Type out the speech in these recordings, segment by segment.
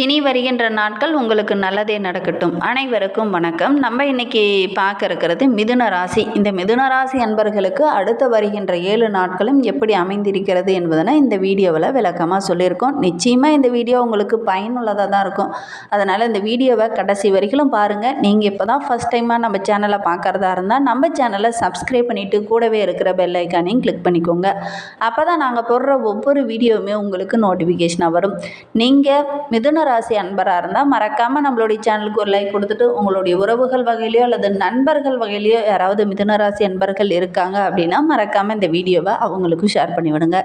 இனி வருகின்ற நாட்கள் உங்களுக்கு நல்லதே நடக்கட்டும். அனைவருக்கும் வணக்கம். நம்ம இன்னைக்கு பார்க்க இருக்கிறது மிதுன ராசி. இந்த மிதுன ராசி அன்பர்களுக்கு அடுத்து வருகின்ற ஏழு நாட்களும் எப்படி அமைந்திருக்கிறது என்பதனை இந்த வீடியோவில் விளக்கமாக சொல்லியிருக்கோம். நிச்சயமாக இந்த வீடியோ உங்களுக்கு பயனுள்ளதாக தான் இருக்கும். அதனால் இந்த வீடியோவை கடைசி வரைக்கும் பாருங்கள் நீங்கள் இப்போ தான் ஃபஸ்ட் டைமாக நம்ம சேனலை பார்க்குறதா இருந்தால் நம்ம சேனலை சப்ஸ்கிரைப் பண்ணிவிட்டு கூடவே இருக்கிற பெல் ஐக்கானையும் கிளிக் பண்ணிக்கோங்க. அப்போ தான் நாங்கள் போடுற ஒவ்வொரு வீடியோவுமே உங்களுக்கு நோட்டிஃபிகேஷனாக வரும். நீங்கள் மிதுன ராசி அன்பராக இருந்தால் மறக்காமல் நம்மளுடைய சேனலுக்கு ஒரு லைக் கொடுத்துட்டு உங்களுடைய உறவுகள் வகையிலையோ அல்லது நண்பர்கள் வகையிலையோ யாராவது மிதுன ராசி அன்பர்கள் இருக்காங்க அப்படின்னா மறக்காமல் இந்த வீடியோவை அவங்களுக்கும் ஷேர் பண்ணிவிடுங்க.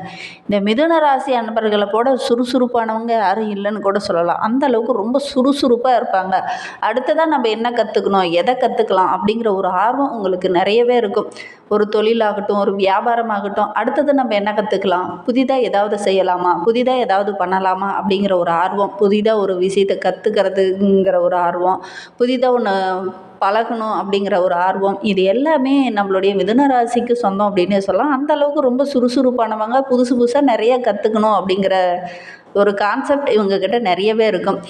இந்த மிதுன ராசி அன்பர்களை போட சுறுசுறுப்பானவங்க யாரும் இல்லைன்னு கூட சொல்லலாம். அந்த அளவுக்கு ரொம்ப சுறுசுறுப்பாக இருப்பாங்க. அடுத்ததாக நம்ம என்ன கற்றுக்கணும் எதை கற்றுக்கலாம் அப்படிங்கிற ஒரு ஆர்வம் உங்களுக்கு நிறையவே இருக்கும். ஒரு தொழிலாகட்டும் ஒரு வியாபாரமாகட்டும் அடுத்தது நம்ம என்ன கற்றுக்கலாம் புதிதாக ஏதாவது செய்யலாமா? புதிதாக ஏதாவது பண்ணலாமா? அப்படிங்கிற ஒரு ஆர்வம் புதிதாக ஒரு விஷயத்தை கற்றுக்கிறதுங்கிற ஒரு ஆர்வம் புதிதாக ஒன்று பழகணும் அப்படிங்கிற ஒரு ஆர்வம் இது எல்லாமே நம்மளுடைய மிதுன ராசிக்கு சொந்தம் அப்படின்னு சொல்லலாம். அந்த அளவுக்கு ரொம்ப சுறுசுறுப்பானவங்க புதுசு புதுசாக நிறைய கற்றுக்கணும் அப்படிங்கிற ஒரு கான்செப்ட் இவங்கக்கிட்ட நிறையவே இருக்கும்.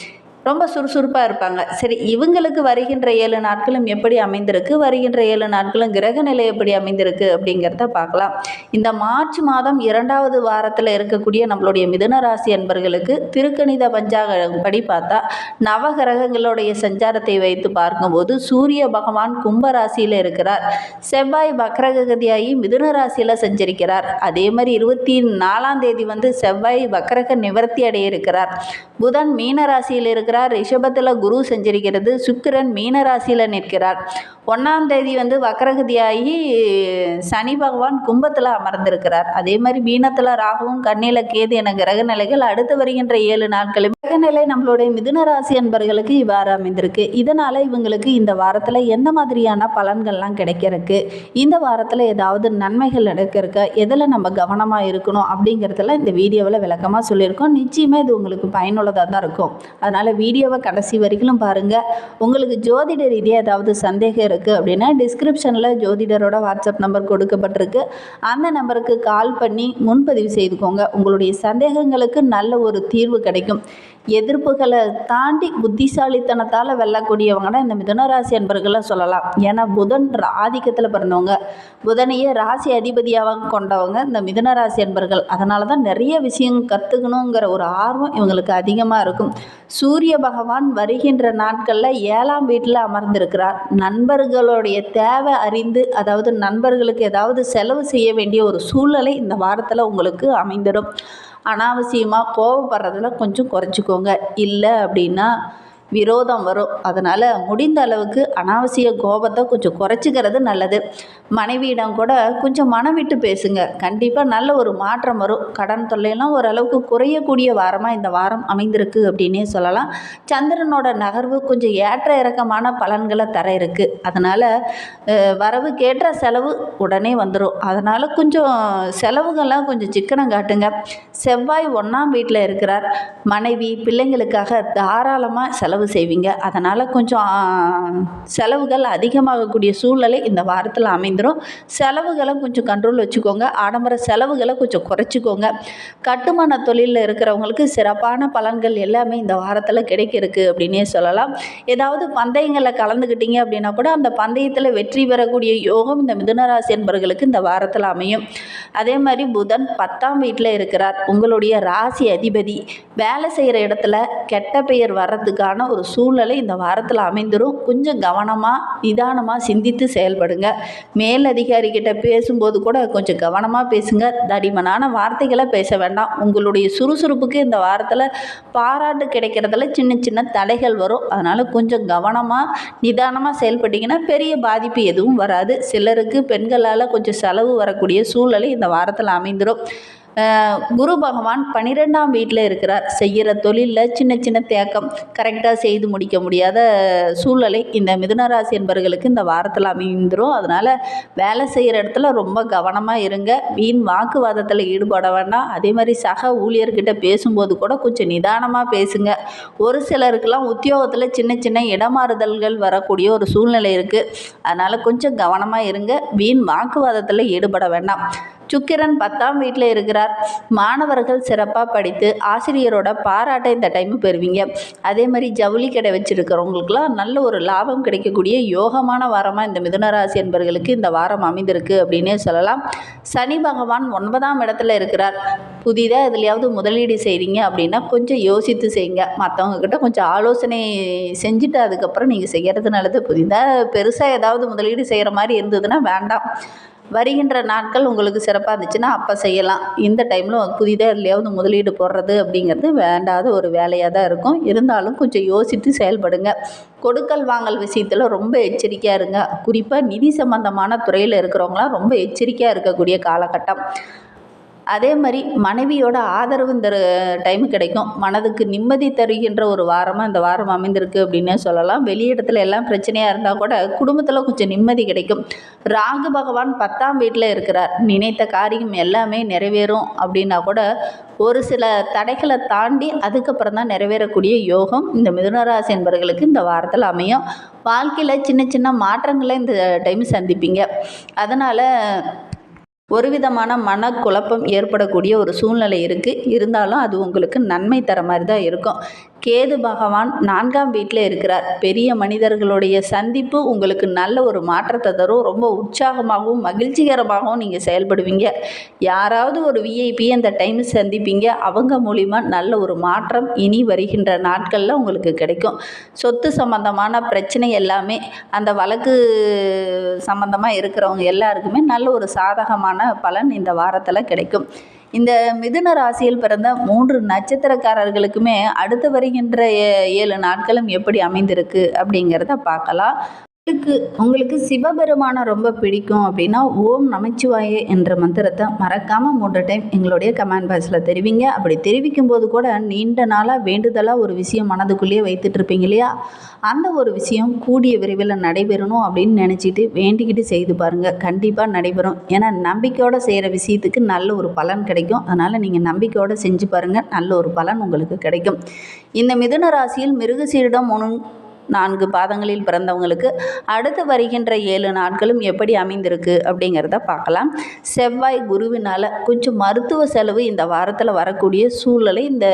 ரொம்ப சுறுசுறுப்பாக இருப்பாங்க. சரி இவங்களுக்கு வருகின்ற ஏழு நாட்களும் எப்படி அமைந்திருக்கு? வருகின்ற ஏழு நாட்களும் கிரக நிலை எப்படி அமைந்திருக்கு அப்படிங்கிறத பார்க்கலாம். இந்த மார்ச் மாதம் இரண்டாவது வாரத்தில் இருக்கக்கூடிய நம்மளுடைய மிதுன ராசி அன்பர்களுக்கு திருக்கணித பஞ்சாக படி பார்த்தா நவகிரகங்களுடைய சஞ்சாரத்தை வைத்து பார்க்கும்போது சூரிய பகவான் கும்ப ராசியில் இருக்கிறார். செவ்வாய் வக்ரகதியாகி மிதுன ராசியில் சஞ்சரிக்கிறார். அதே மாதிரி இருபத்தி நாலாம் தேதி வந்து செவ்வாய் வக்ரக நிவர்த்தி அடைய இருக்கிறார். புதன் மீன ராசியில் இருக்கிறார். ரிஷபத்தில் குரு சஞ்சரிக்கிறது. சுக்கிரன் மீன ராசியில் நிற்கிறார். ஒன்றாம் தேதி வந்து வக்ரகதியாகி சனி பகவான் கும்பத்தில் அமர்ந்திருக்கிறார் அதே மாதிரி மீனத்தில் ராகுவும் கண்ணில கேது என கிரக நிலைகள் அடுத்து வருகின்ற ஏழு நாட்களும் கிரகநிலை நம்மளுடைய மிதுன ராசி அன்பர்களுக்கு இவ்வாறு அமைந்திருக்கு. இதனால் இவங்களுக்கு இந்த வாரத்தில் எந்த மாதிரியான பலன்கள்லாம் கிடைக்கிறதுக்கு இந்த வாரத்தில் ஏதாவது நன்மைகள் நடக்கிறக்க எதில் நம்ம கவனமாக இருக்கணும் அப்படிங்கிறதெல்லாம் இந்த வீடியோவில் விளக்கமாக சொல்லியிருக்கோம். நிச்சயமாக இது உங்களுக்கு பயனுள்ளதாக தான் இருக்கும். அதனால் வீடியோவை கடைசி வரைக்கும் பாருங்கள் உங்களுக்கு ஜோதிட ரீதியாக ஏதாவது சந்தேகம் இருக்குது அப்படின்னா டிஸ்கிரிப்ஷனில் ஜோதிடரோட வாட்ஸ்அப் நம்பர் கொடுக்கப்பட்டிருக்கு. அந்த நம்பருக்கு கால் பண்ணி முன்பதிவு செய்துக்கோங்க. உங்களுடைய சந்தேகங்களுக்கு நல்ல ஒரு தீர்வு கிடைக்கும். எதிர்ப்புகளை தாண்டி புத்திசாலித்தனத்தால் வெல்லக்கூடியவங்கன்னா இந்த மிதுனராசி அன்பர்களை சொல்லலாம். ஏன்னா புதன் ஆதிக்கத்தில் பிறந்தவங்க. புதனையே ராசி அதிபதியாக கொண்டவங்க இந்த மிதுனராசி அன்பர்கள். அதனால தான் நிறைய விஷயம் கற்றுக்கணுங்கிற ஒரு ஆர்வம் இவங்களுக்கு அதிகமாக இருக்கும். சூரிய பகவான் வருகின்ற நாட்களில் ஏழாம் வீட்டில் அமர்ந்திருக்கிறார். நண்பர்களுடைய தேவை அறிந்து அதாவது நண்பர்களுக்கு ஏதாவது செலவு செய்ய வேண்டிய ஒரு சூழ்நிலை இந்த வாரத்தில் உங்களுக்கு அமைந்திடும். அனாவசியமாக கோவப்படுறதுல கொஞ்சம் குறைச்சிக்கோங்க. இல்லை அப்படின்னா விரோதம் வரும். அதனால் முடிந்த அளவுக்கு அனாவசிய கோபத்தை கொஞ்சம் குறைச்சிக்கிறது நல்லது. மனைவியிடம் கூட கொஞ்சம் மனம் விட்டு பேசுங்க. கண்டிப்பாக நல்ல ஒரு மாற்றம் வரும். கடன் தொல்லையெல்லாம் ஓரளவுக்கு குறையக்கூடிய வாரமாக இந்த வாரம் அமைந்திருக்கு அப்படின்னே சொல்லலாம். சந்திரனோட நகர்வு கொஞ்சம் ஏற்ற இறக்கமான பலன்களை தர இருக்குது அதனால் வரவுக்கேற்ற செலவு உடனே வந்துடும் அதனால் கொஞ்சம் செலவுகள்லாம் கொஞ்சம் சிக்கனம் காட்டுங்க. செவ்வாய் ஒன்றாம் வீட்டில் இருக்கிறார். மனைவி பிள்ளைங்களுக்காக தாராளமாக செலவு செலவு செய்வீங்க. அதனால் கொஞ்சம் செலவுகள் அதிகமாகக்கூடிய சூழ்நிலை இந்த வாரத்தில் அமைந்துடும் செலவுகளை கொஞ்சம் கண்ட்ரோல் வச்சுக்கோங்க. ஆடம்பர செலவுகளை கொஞ்சம் குறைச்சிக்கோங்க. கட்டுமான தொழிலில் இருக்கிறவங்களுக்கு சிறப்பான பலன்கள் எல்லாமே இந்த வாரத்தில் கிடைக்கிறதுக்கு அப்படின்னே சொல்லலாம். ஏதாவது பந்தயங்களில் கலந்துக்கிட்டீங்க அப்படின்னா கூட அந்த பந்தயத்தில் வெற்றி பெறக்கூடிய யோகம் இந்த மிதுனராசி என்பவர்களுக்கு இந்த வாரத்தில் அமையும். அதே மாதிரி புதன் பத்தாம் வீட்டில் இருக்கிறார். உங்களுடைய ராசி அதிபதி வேலை செய்கிற இடத்துல கெட்ட பெயர் வர்றதுக்கான ஒரு சூழ்நிலை இந்த வாரத்தில் அமைந்துடும் கொஞ்சம் கவனமாக நிதானமாக சிந்தித்து செயல்படுங்க. மேல் அதிகாரிகிட்ட பேசும்போது கூட கொஞ்சம் கவனமாக பேசுங்க. தடிமனான வார்த்தைகளை பேச வேண்டாம். உங்களுடைய சுறுசுறுப்புக்கு இந்த வாரத்தில் பாராட்டு கிடைக்கிறதுல சின்ன சின்ன தடைகள் வரும். அதனால் கொஞ்சம் கவனமாக நிதானமாக செயல்பட்டிங்கன்னா பெரிய பாதிப்பு எதுவும் வராது. சிலருக்கு பெண்களால் கொஞ்சம் செலவு வரக்கூடிய சூழ்நிலை இந்த வாரத்தில் அமைந்துடும் குரு பகவான் பன்னிரெண்டாம் வீட்டில் இருக்கிறார். செய்கிற தொழிலில் சின்ன சின்ன தேக்கம் கரெக்டாக செய்து முடிக்க முடியாத சூழ்நிலை. இந்த மிதுனராசி என்பவர்களுக்கு இந்த வாரத்தில் அமைந்துடும் அதனால் வேலை செய்கிற இடத்துல ரொம்ப கவனமாக இருங்க. வீண் வாக்குவாதத்தில் ஈடுபட வேண்டாம். அதே மாதிரி சக ஊழியர்கிட்ட பேசும்போது கூட கொஞ்சம் நிதானமாக பேசுங்க. ஒரு சிலருக்கெல்லாம் உத்தியோகத்தில் சின்ன சின்ன இடமாறுதல்கள் வரக்கூடிய ஒரு சூழ்நிலை இருக்குது அதனால் கொஞ்சம் கவனமாக இருங்க. வீண் வாக்குவாதத்தில் ஈடுபட வேண்டாம். சுக்கிரன் பத்தாம் வீட்டில் இருக்கிறார். மாணவர்கள் சிறப்பாக படித்து ஆசிரியரோட பாராட்டை இந்த டைம் பெறுவீங்க. அதே மாதிரி ஜவுளி கடை வச்சுருக்கிறவங்களுக்குலாம் நல்ல ஒரு லாபம் கிடைக்கக்கூடிய யோகமான வாரமாக இந்த மிதுனராசி என்பவர்களுக்கு இந்த வாரம் அமைந்திருக்கு அப்படின்னே சொல்லலாம். சனி பகவான் ஒன்பதாம் இடத்துல இருக்கிறார். புதிதாக எதுலையாவது முதலீடு செய்கிறீங்க அப்படின்னா கொஞ்சம் யோசித்து செய்யுங்க. மற்றவங்கக்கிட்ட கொஞ்சம் ஆலோசனை செஞ்சுட்டு அதுக்கப்புறம் நீங்கள் செய்கிறது நல்லது. புதிதாக பெருசாக ஏதாவது முதலீடு செய்கிற மாதிரி இருந்ததுன்னா வேண்டாம். வருகின்ற நாட்கள் உங்களுக்கு சிறப்பாக இருந்துச்சுன்னா அப்போ செய்யலாம். இந்த டைமில் புதிதாக இல்லையாவது முதலீடு போடுறது அப்படிங்கிறது வேண்டாத ஒரு வேலையாக தான் இருக்கும். இருந்தாலும் கொஞ்சம் யோசித்து செயல்படுங்க. கொடுக்கல் வாங்கல் விஷயத்தில் ரொம்ப எச்சரிக்கையாக இருங்க. குறிப்பாக நிதி சம்பந்தமான துறையில் இருக்கிறவங்களாம் ரொம்ப எச்சரிக்கையாக இருக்கக்கூடிய காலகட்டம். அதே மாதிரி மனைவியோட ஆதரவு இந்த டைம் கிடைக்கும். மனதுக்கு நிம்மதி தருகின்ற ஒரு வாரமாக இந்த வாரம் அமைந்திருக்கு அப்படின்னே சொல்லலாம். வெளியிடத்துல எல்லாம் பிரச்சனையாக இருந்தால் கூட குடும்பத்தில் கொஞ்சம் நிம்மதி கிடைக்கும். ராகு பகவான் பத்தாம் வீட்டில் இருக்கிறார். நினைத்த காரியம் எல்லாமே நிறைவேறும் அப்படின்னா கூட ஒரு சில தடைகளை தாண்டி அதுக்கப்புறம் தான் நிறைவேறக்கூடிய யோகம் இந்த மிதுனராசி என்பவர்களுக்கு இந்த வாரத்தில் அமையும். வாழ்க்கையில் சின்ன சின்ன மாற்றங்களை இந்த டைம் சந்திப்பீங்க. அதனால் ஒரு விதமான மனக்குழப்பம் ஏற்படக்கூடிய ஒரு சூழ்நிலை இருக்குது இருந்தாலும் அது உங்களுக்கு நன்மை தர மாதிரி தான் இருக்கும். கேது பகவான் நான்காம் வீட்டில் இருக்கிறார். பெரிய மனிதர்களுடைய சந்திப்பு உங்களுக்கு நல்ல ஒரு மாற்றத்தை தரும். ரொம்ப உற்சாகமாகவும் மகிழ்ச்சிகரமாகவும் நீங்கள் செயல்படுவீங்க. யாராவது ஒரு விஐபி அந்த டைம் சந்திப்பீங்க. அவங்க மூலிமா நல்ல ஒரு மாற்றம் இனி வருகின்ற நாட்களில் உங்களுக்கு கிடைக்கும். சொத்து சம்பந்தமான பிரச்சனை எல்லாமே அந்த வழக்கு சம்பந்தமாக இருக்கிறவங்க எல்லாருக்குமே நல்ல ஒரு சாதகமான பலன் இந்த வாரத்தில் கிடைக்கும். இந்த மிதுன ராசியில் பிறந்த மூன்று நட்சத்திரக்காரர்களுக்குமே அடுத்து வருகின்ற ஏ- ஏழு நாட்களும் எப்படி அமைந்திருக்கு அப்படிங்கிறத பார்க்கலாம். உங்களுக்கு உங்களுக்கு சிவபெருமானை ரொம்ப பிடிக்கும் அப்படின்னா ஓம் நமச்சிவாயே என்ற மந்திரத்தை மறக்காமல் மூன்று டைம் எங்களுடைய கமெண்ட் பாக்ஸில் தெரிவிங்க. அப்படி தெரிவிக்கும் போது கூட நீண்ட நாளாக வேண்டுதலாக ஒரு விஷயம் மனதுக்குள்ளேயே வைத்துட்டு இருப்பீங்க இல்லையா? அந்த ஒரு விஷயம் கூடிய விரைவில் நடைபெறணும் அப்படின்னு நினச்சிட்டு வேண்டிக்கிட்டு செய்து பாருங்கள் கண்டிப்பாக நடைபெறும். ஏன்னா நம்பிக்கையோடு செய்கிற விஷயத்துக்கு நல்ல ஒரு பலன் கிடைக்கும். அதனால் நீங்கள் நம்பிக்கையோடு செஞ்சு பாருங்கள் நல்ல ஒரு பலன் உங்களுக்கு கிடைக்கும். இந்த மிதுன ராசியில் மிருகசீரிடம் ஒன்று நான்கு பாதங்களில் பிறந்தவங்களுக்கு அடுத்து வருகின்ற ஏழு நாட்களும் எப்படி அமைந்திருக்கு அப்படிங்கிறத பார்க்கலாம். செவ்வாய் குருவினால் கொஞ்சம் மருத்துவ செலவு இந்த வாரத்தில் வரக்கூடிய சூழலை இந்த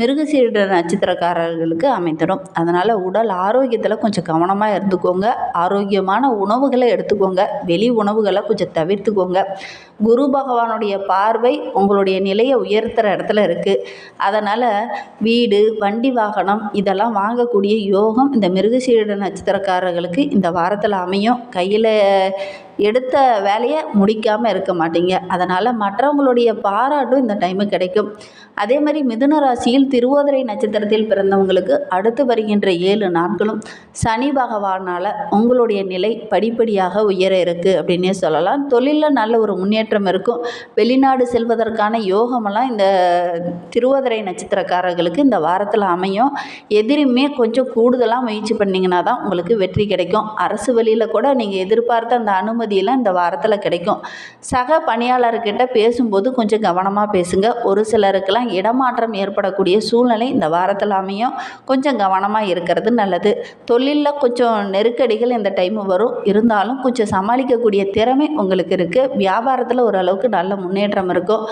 மிருகசீட நட்சத்திரக்காரர்களுக்கு அமைந்துடும். அதனால் உடல் ஆரோக்கியத்தில் கொஞ்சம் கவனமாக இருந்துக்கோங்க. ஆரோக்கியமான உணவுகளை எடுத்துக்கோங்க. வெளி உணவுகளை கொஞ்சம் தவிர்த்துக்கோங்க. குரு பகவானுடைய பார்வை உங்களுடைய நிலையை உயர்த்துகிற இடத்துல இருக்குது அதனால் வீடு வண்டி வாகனம் இதெல்லாம் வாங்கக்கூடிய யோகம் இந்த மிருகசீரட நட்சத்திரக்காரர்களுக்கு இந்த வாரத்தில் அமையும். கையில் எடுத்த வேலையை முடிக்காமல் இருக்க மாட்டீங்க. அதனால் மற்றவங்களுடைய பாராட்டும் இந்த டைமு கிடைக்கும். அதே மாதிரி மிதுன ராசியில் திருவோதரை நட்சத்திரத்தில் பிறந்தவங்களுக்கு அடுத்து வருகின்ற ஏழு நாட்களும் சனி பகவானால் உங்களுடைய நிலை படிப்படியாக உயர இருக்குது அப்படின்னே சொல்லலாம். தொழிலில் நல்ல ஒரு முன்னேற்றம் இருக்கும். வெளிநாடு செல்வதற்கான யோகமெல்லாம் இந்த திருவோதரை நட்சத்திரக்காரர்களுக்கு இந்த வாரத்தில் அமையும். எதிரியுமே கொஞ்சம் கூடுதலாக முயற்சி பண்ணிங்கன்னா தான் உங்களுக்கு வெற்றி கிடைக்கும். அரசு வழியில் கூட நீங்கள் எதிர்பார்த்த அந்த அனுமதி அனுமதியெல்லாம் இந்த வாரத்தில் கிடைக்கும். சக பணியாளர்கிட்ட பேசும்போது கொஞ்சம் கவனமாக பேசுங்க. ஒரு சிலருக்கெல்லாம் இடமாற்றம் ஏற்படக்கூடிய சூழ்நிலை இந்த வாரத்தில் அமையும். கொஞ்சம் கவனமாக இருக்கிறது நல்லது. தொழிலில் கொஞ்சம் நெருக்கடிகள் இந்த டைம் வரும். இருந்தாலும் கொஞ்சம் சமாளிக்கக்கூடிய திறமை உங்களுக்கு இருக்குது வியாபாரத்தில் ஓரளவுக்கு நல்ல முன்னேற்றம் இருக்கும்.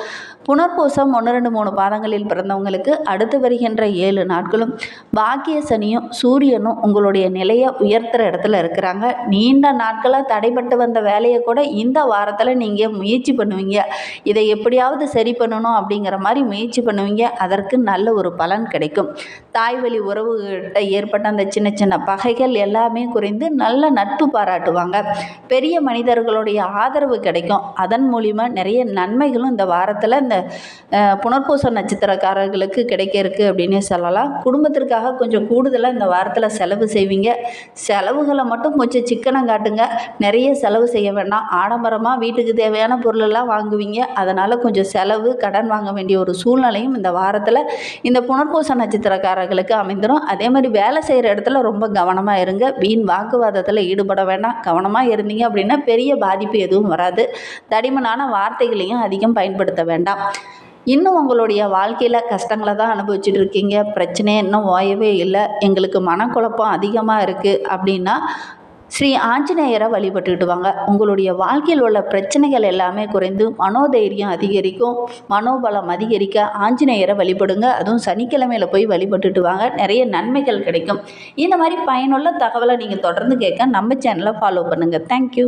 புனர்பூசம் ஒன்று ரெண்டு மூணு பாதங்களில் பிறந்தவங்களுக்கு அடுத்து வருகின்ற ஏழு நாட்களும் பாக்கிய சனியும் சூரியனும் உங்களுடைய நிலையை உயர்த்துற இடத்துல இருக்கிறாங்க. நீண்ட நாட்களாக தடைப்பட்டு வந்த வேலையை கூட இந்த வாரத்தில் நீங்கள் முயற்சி பண்ணுவீங்க. இதை எப்படியாவது சரி பண்ணணும் அப்படிங்கிற மாதிரி முயற்சி பண்ணுவீங்க. அதற்கு நல்ல ஒரு பலன் கிடைக்கும். தாய் வழி உறவுகிட்ட ஏற்பட்ட அந்த சின்ன சின்ன பகைகள் எல்லாமே குறைந்து நல்ல நட்பு பாராட்டுவாங்க. பெரிய மனிதர்களுடைய ஆதரவு கிடைக்கும். அதன் மூலிமா நிறைய நன்மைகளும் இந்த வாரத்தில் இந்த புனர்பூச நட்சத்திரக்காரர்களுக்கு கிடைக்க இருக்கு அப்படின்னே சொல்லலாம். குடும்பத்திற்காக கொஞ்சம் கூடுதலாக இந்த வாரத்தில் செலவு செய்வீங்க. செலவுகளை மட்டும் கொஞ்சம் சிக்கனம் காட்டுங்க. நிறைய செலவு செய்ய வேண்டாம். ஆடம்பரமாக வீட்டுக்கு தேவையான பொருளெல்லாம் வாங்குவீங்க. அதனால் கொஞ்சம் செலவு கடன் வாங்க வேண்டிய ஒரு சூழ்நிலையும் இந்த வாரத்தில் இந்த புனர்பூச நட்சத்திரக்காரர்களுக்கு அமைந்துடும் அதே மாதிரி வேலை செய்கிற இடத்துல ரொம்ப கவனமாக இருங்க. வீண் வாக்குவாதத்தில் ஈடுபட வேண்டாம். கவனமாக இருந்தீங்க அப்படின்னா பெரிய பாதிப்பு எதுவும் வராது. தடிமனான வார்த்தைகளையும் அதிகம் பயன்படுத்த வேண்டாம். இன்னும் உங்களுடைய வாழ்க்கையில் கஷ்டங்களை தான் அனுபவிச்சுட்டு இருக்கீங்க. பிரச்சனையே இன்னும் ஓயவே இல்லை. எங்களுக்கு மனக்குழப்பம் அதிகமாக இருக்குது அப்படின்னா ஸ்ரீ ஆஞ்சநேயரை வழிபட்டுக்கிட்டு வாங்க உங்களுடைய வாழ்க்கையில் உள்ள பிரச்சனைகள் எல்லாமே குறைந்து மனோதைரியம் அதிகரிக்கும். மனோபலம் அதிகரிக்க ஆஞ்சநேயரை வழிபடுங்க. அதுவும் சனிக்கிழமையில் போய் வழிபட்டுட்டு வாங்க. நிறைய நன்மைகள் கிடைக்கும். இந்த மாதிரி பயனுள்ள தகவலை நீங்கள் தொடர்ந்து கேட்க நம்ம சேனலை ஃபாலோ பண்ணுங்கள் தேங்க்யூ